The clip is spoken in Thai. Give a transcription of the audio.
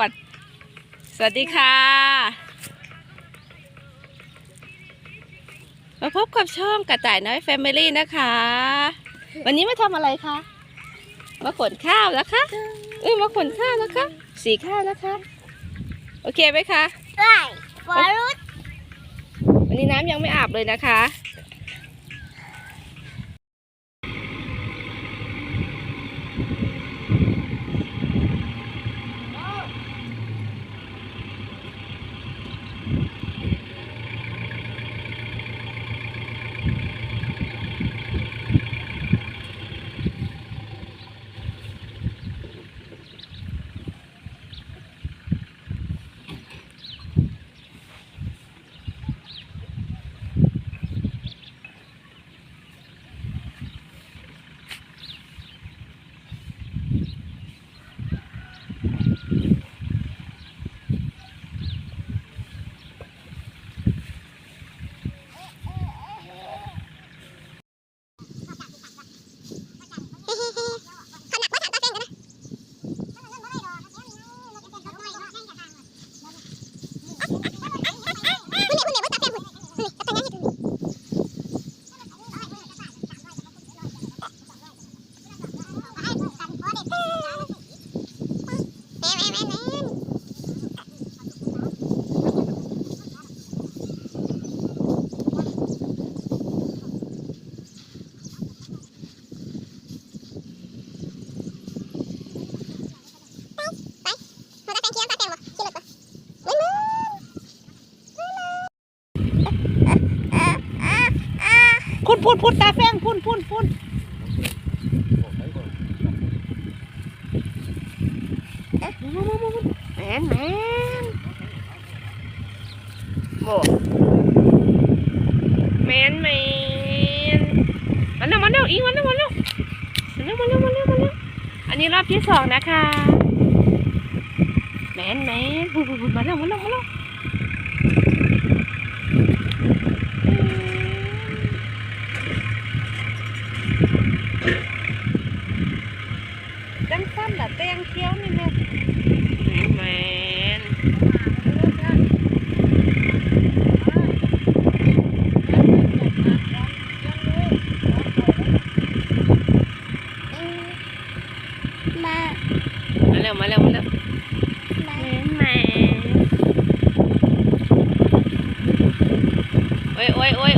ก่อน สวัสดีค่ะ มาพบกับช่องกระต่ายน้อยแฟมิลี่นะคะ วันนี้มาทำอะไรคะ มาขนข้าวแล้วคะเอ้ยมาขนข้าวแล้วคะ สีข้าวแล้วคะ โอเคไหมคะ ได้บอลลูนวันนี้น้ำยังไม่อาบเลยนะคะ พุ่นพุ่นพุ่นตาแฟงพุ่นพุ่นพุ่นแม นแมนโบแมนแมนมันเร็วมันเร็วอีกมันเร็วมันเร็วมันเร็วมันเร็วมันเร็วมันเร็วอันนี้รอบที่สองนะคะแมนแมนพุ่นพุ่นพุ่นมาเร็วมาเร็วมาเร็ว จังสั้นล่ะแตงเคี้ยวนี่แม่แมน มามาเร็วมาเร็วมาเร็วมาแมนแมนโอ้ยโอ้ยโอ้ย